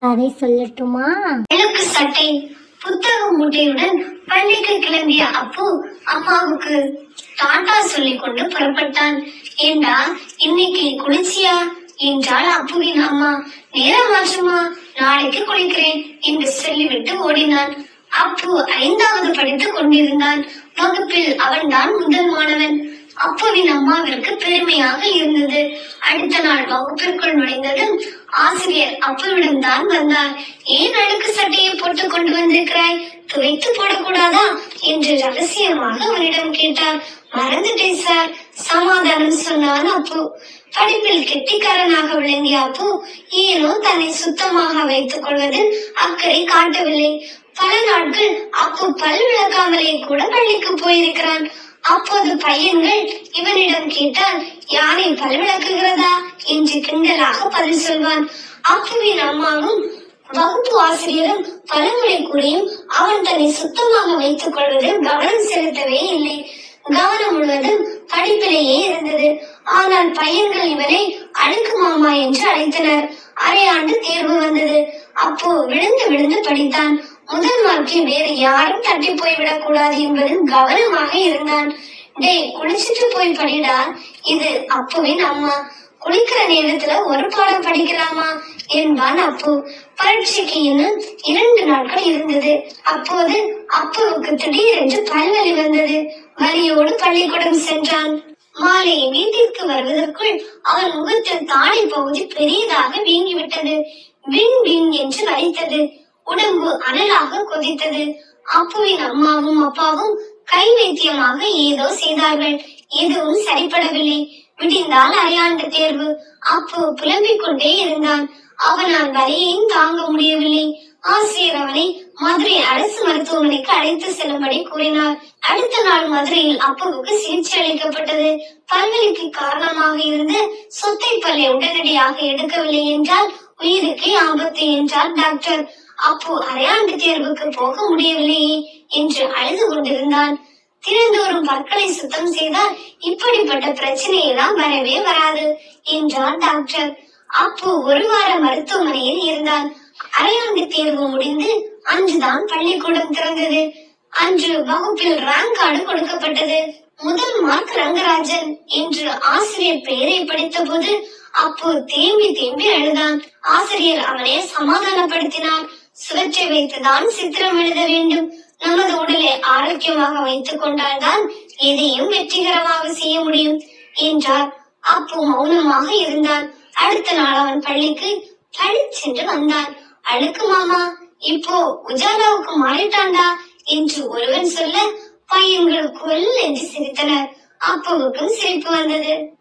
அதை சொல்லட்டுமா? வெளுக்கு சட்டை புத்தக மூட்டையுடன் பள்ளிக்கு கிளம்பிய அப்பு அம்மாவுக்கு டாட்டா சொல்லிக் கொண்டு புறப்பட்டான். ஏண்டா இன்னைக்கு குளிச்சியா என்றாள் அப்புவின் அம்மா. நேரம் மாற்றுமா நாளைக்கு குளிக்கிறேன் என்று சொல்லிவிட்டு ஓடினான். அப்பு ஐந்தாவது படித்துக் கொண்டிருந்தான். வகுப்பில் அவன்தான் முதல் மாணவன். அப்புவின் அம்மாவிற்கு பெருமையாக இருந்தது. அடுத்த நாள் வகுப்பிற்குள் நுழைந்ததும் ஆசிரியர் அப்புவிடம் தான் வந்தார். ஏன் அழுக்கு சட்டையை போட்டு கொண்டு வந்திருக்கிறாய்? துவைத்து போடக்கூடாதா? என்று ரகசியமாக அவரிடம் கேட்டார். மறந்துட்டேன் சார் சமாதானம் சொன்னான் அப்பு. படிப்பில் கெட்டிக்காரனாக விளங்கிய அப்பு ஏனோ தன்னை சுத்தமாக வைத்துக் கொள்வதில் அக்கறை காட்டவில்லை. பல நாட்கள் அப்பு பல் விளக்காமலே கூட பள்ளிக்கு போயிருக்கிறான். அப்போது பையன்கள் இவனிடம் கேட்டால் யாரை பல் விளக்குகிறதா என்று கிண்டலாக பதில் சொல்வான். அப்புவின் அம்மாவும் வகுப்பு ஆசிரியரும் பழமொழி கூடியும் அவன் தன்னை சுத்தமாக வைத்துக் கொள்வதில் கவனம் செலுத்தவே இல்லை. கவனம் முழுவதும் படிப்பிலேயே இருந்தது. ஆனால் பையன்கள் இவனை அழுக்கு மாமா என்று அழைத்தனர். அரையாண்டு தேர்வு வந்தது. அப்போ விழுந்து விழுந்து படித்தான். முதல் மார்க்கில் வேறு யாரும் தட்டி போய்விடக் கூடாது என்பதில் கவனமாக இருந்தான். டேய் குளிச்சுட்டு போய் படிடா. இது அப்புவின் அம்மா. குளிக்கிற நேரத்துல ஒரு பாடம் படிக்கலாமா? என்பான் அப்பு. பரீட்சைக்கு இன்னும் இரண்டு நாட்கள் இருந்தது. அப்போது அப்புவுக்கு திடீரென்று பல்வலி வந்தது. வலியோடு பள்ளிக்கூடம் சென்றான். மாலை வீட்டிற்கு வருவதற்குள் அவன் முகத்தில் தாடை பகுதி பெரியதாக வீங்கிவிட்டது. வின் வின் என்று வலித்தது. உடம்பு அனலாக கொதித்தது. அப்புவின் அம்மாவும் அப்பாவும் கை வைத்தியமாக ஏதோ செய்தார்கள். எதுவும் சரிப்படவில்லை. விடிந்தால் அரையாண்டு தேர்வு. அப்பு புலம்பிக் கொண்டே இருந்தான். அவனால் வலியையும் தாங்க முடியவில்லை. ஆசிரியர் அவனை மதுரை அரசு மருத்துவமனைக்கு அழைத்து செல்லும்படி கூறினார். அடுத்த நாள் மதுரையில் அப்புவுக்கு சிகிச்சை அளிக்கப்பட்டது. பல்வலிக்கு காரணமாக இருந்த சொத்தை பல்லை உடனடியாக எடுக்கவில்லை என்றால் உயிருக்கே ஆபத்து என்றார் டாக்டர். அப்போ அரையாண்டு தேர்வுக்கு போக முடியவில்லையே என்று அழுது கொண்டிருந்தான். தினந்தோறும் பற்களை சுத்தம் செய்தால் இப்படிப்பட்ட பிரச்சனை எல்லாம் வரவே வராது என்றார் டாக்டர் அப்போ ஒரு வார மருத்துவமனையில் இருந்தான். அரையாண்டு தேர்வு முடிந்து அன்றுதான் பள்ளிக்கூடம் திறந்தது. அன்று வகுப்பில் ரேங்க் கார்டு கொடுக்கப்பட்டது. முதல் மார்க் ரங்கராஜன் என்று ஆசிரியர் பெயரை படித்த போது அப்போ தேம்பி தேம்பி அழுதான். ஆசிரியர் அவனை சமாதானப்படுத்தினார் சுவற்றை வைத்துதான் சித்திரம் எழுத வேண்டும். நமது உடலை ஆரோக்கியமாக வைத்துக் கொண்டால்தான் எதையும் வெற்றிகரமாக செய்ய முடியும் என்றார். அப்பு மௌனமாக இருந்தான். அடுத்த நாள் அவன் பள்ளிக்கு பழி சென்று வந்தான். அழுக்கு மாமா இப்போ உஜாலாவுக்கு மாறிட்டாண்டா என்று ஒருவன் சொல்ல பையன்கள் கொல் என்று சிரித்தனர். அப்புவுக்கும் சிரிப்பு வந்தது.